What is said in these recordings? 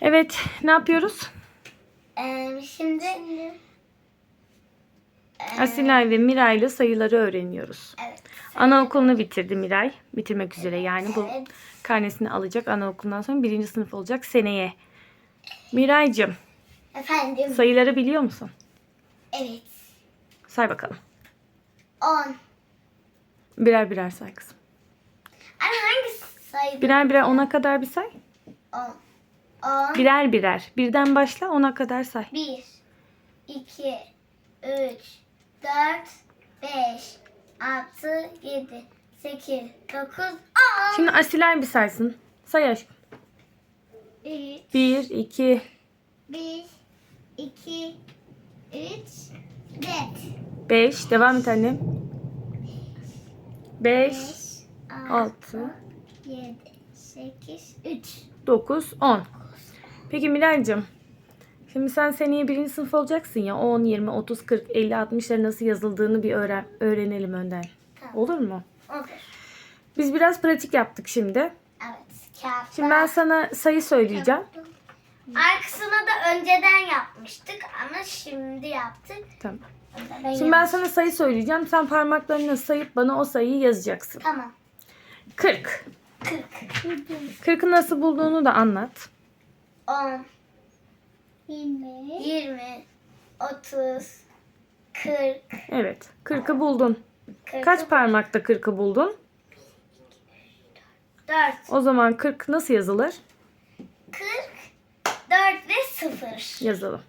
Evet ne yapıyoruz? Ee, şimdi Asilay ve Miray'la sayıları öğreniyoruz. evet. Anaokulunu bitirdi Miray. Bitirmek üzere yani bu Evet. karnesini alacak. Anaokulundan sonra birinci sınıf olacak seneye. Miray'cığım Efendim. sayıları biliyor musun? Evet. Say bakalım. 10. Birer birer say kızım. Anne hangi sayı? Birer birer ona kadar bir say. 10. 10. Birer birer. Birden başla ona kadar say. 1 2 3 4 5 6 7 8 9 10 Şimdi Asilay bir saysın. Say aşkım. 3 Bir, iki, 1 2 3 4 beş. Devam et annem. Beş, 5 altı, 7 8 3 dokuz, on. Peki Miray'cığım. Şimdi sen seneye birinci sınıf olacaksın ya. 10, 20, 30, 40, 50, 60'ların nasıl yazıldığını bir öğren öğrenelim önden. Tamam. Olur mu? Olur. Biz biraz pratik yaptık şimdi. Evet. Kağıtta. Şimdi ben sana sayı söyleyeceğim. Arkasına da önceden yapmıştık ama şimdi yaptık. Tamam. Ben Şimdi ben sana sayı söyleyeceğim. Sen parmaklarını sayıp bana o sayıyı yazacaksın. Tamam. 40. 40 40'ı nasıl bulduğunu da anlat. 10 20 20 30 40 Evet. 40'ı buldun. 40 Kaç parmakta 40'ı buldun? 4 O zaman 40 nasıl yazılır? 40 4 ve 0 Yazalım.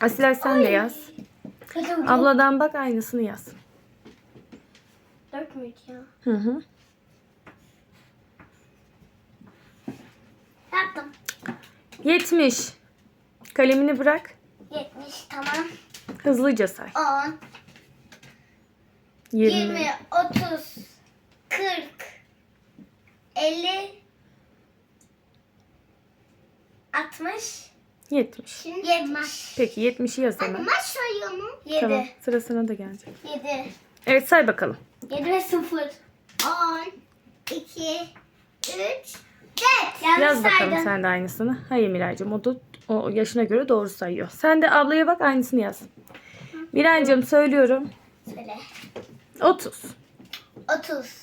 Asilay sen de yaz. Abladan bak aynısını yaz. 4 müydü ya? Hı hı. Yaptım. 70. Kalemini bırak. 70 tamam. Hızlıca say. 10 20. 20 30 40 50 60 70. Şimdi 70 Peki 70'i yaz hemen. Maç sayıyor mu? 7 Tamam. Sıra sana da gelecek. 7 Evet say bakalım. 7 ve 0 10 2 3 4 Yanlış Yaz bakalım saydım. sen de aynısını. Hayır Miraycığım o da o yaşına göre doğru sayıyor. Sen de ablaya bak aynısını yaz. Miraycığım söylüyorum. Söyle. 30. 30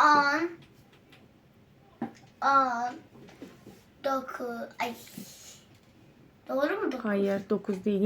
10 10 9 Ay Doğru mu 9? Hayır 9 değil.